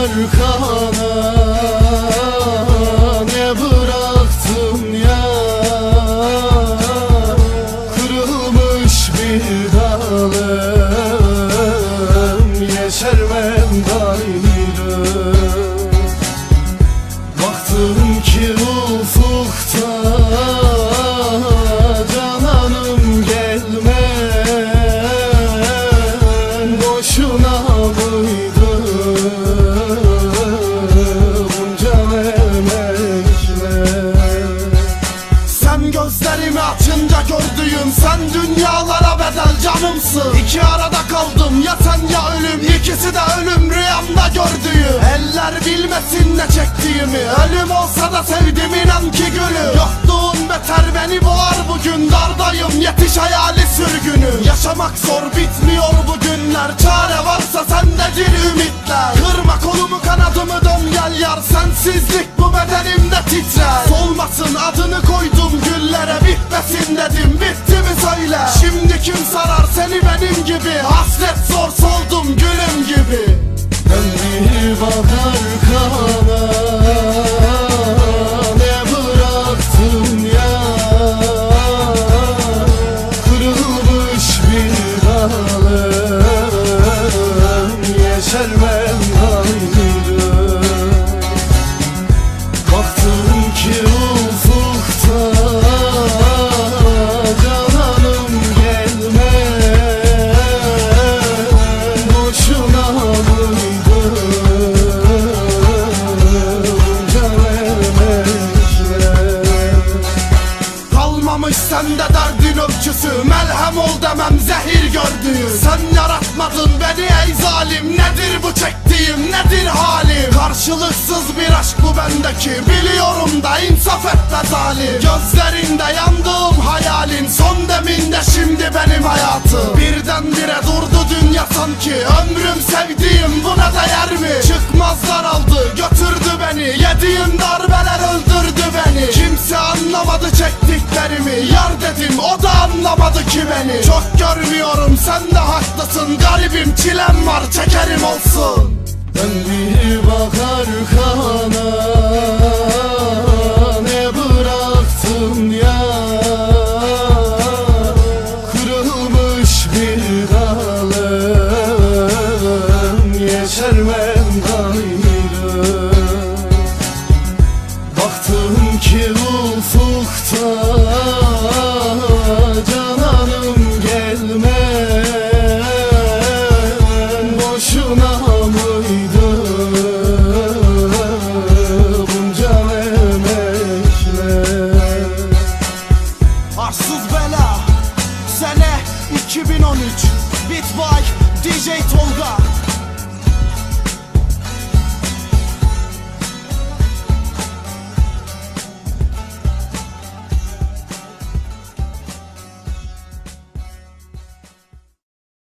arkana Ne bıraktın ya? Kırılmış bir dalım Yeşermem gayrı canımsın İki arada kaldım ya sen ya ölüm. İkisi de ölüm rüyamda gördüğüm. Eller bilmesin ne çektiğimi. Ölüm olsa da sevdim inan ki gülüm. Yokluğun beter beni boğar bugün. Dardayım yetiş hayali sürgünü Yaşamak zor bitmiyor bu günler. Çare varsa sendedir ümitler. Kırma kolumu kanadımı dön gel yar. Sensizlik bu bedenimde titrer. Solmasın adını koydum güllere Bitmesin dedim benim gibi Hasret zor soldum gülüm gibi. Ben bir bakar Karşılıksız bir aşk bu bendeki. Biliyorum da insaf et zalim. Gözlerinde yandığım hayalin Son deminde şimdi benim hayatım. Birdenbire durdu dünya sanki. Ömrüm sevdiğim buna değer mi? Çıkmazlar aldı götürdü beni. Yediğim darbeler öldürdü beni. Kimse anlamadı çektiklerimi. Yar dedim o da anlamadı ki beni. Çok görmüyorum sen de haklısın. Garibim çilem var çekerim olsun Ben bir bakar kana Ne bıraktın ya? Kırılmış bir dalım Yeşermem gayrı Baktım ki ufukta DJ Tolga.